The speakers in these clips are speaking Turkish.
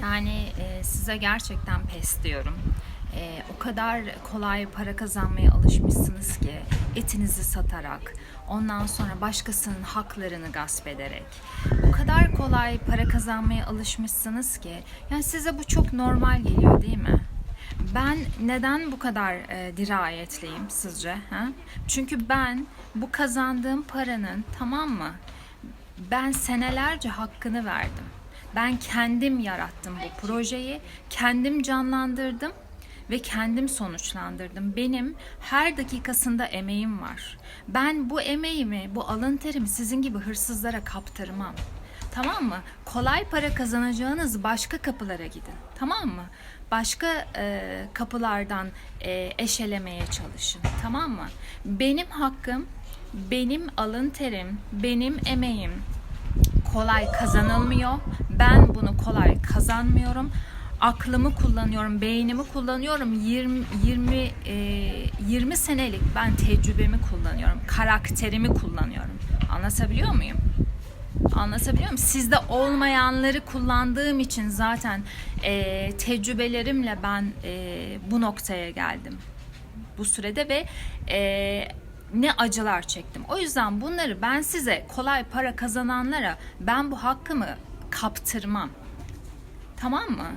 Yani e, size gerçekten pes diyorum. E, o kadar kolay para kazanmaya alışmışsınız ki etinizi satarak, ondan sonra başkasının haklarını gasp ederek. O kadar kolay para kazanmaya alışmışsınız ki yani size bu çok normal geliyor değil mi? Ben neden bu kadar e, dirayetliyim sizce? Ha? Çünkü ben bu kazandığım paranın tamam mı? Ben senelerce hakkını verdim. Ben kendim yarattım bu projeyi, kendim canlandırdım ve kendim sonuçlandırdım. Benim her dakikasında emeğim var. Ben bu emeğimi, bu alın terimi sizin gibi hırsızlara kaptırmam. Tamam mı? Kolay para kazanacağınız başka kapılara gidin. Tamam mı? Başka e, kapılardan e, eşelemeye çalışın. Tamam mı? Benim hakkım, benim alın terim, benim emeğim, kolay kazanılmıyor. Ben bunu kolay kazanmıyorum. Aklımı kullanıyorum, beynimi kullanıyorum. 20 20 e, 20 senelik ben tecrübemi kullanıyorum. Karakterimi kullanıyorum. Anlatabiliyor muyum? Anlatabiliyor muyum? Sizde olmayanları kullandığım için zaten e, tecrübelerimle ben e, bu noktaya geldim bu sürede ve e, ne acılar çektim. O yüzden bunları ben size kolay para kazananlara ben bu hakkımı kaptırmam. Tamam mı?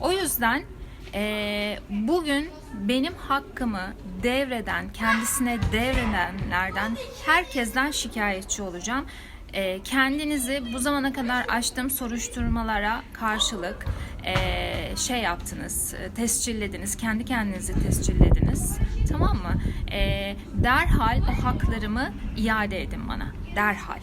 O yüzden e, bugün benim hakkımı devreden, kendisine devredenlerden herkesten şikayetçi olacağım. E, kendinizi bu zamana kadar açtığım soruşturmalara karşılık e, şey yaptınız, e, tescillediniz, kendi kendinizi tescillediniz. Derhal o haklarımı iade edin bana. Derhal.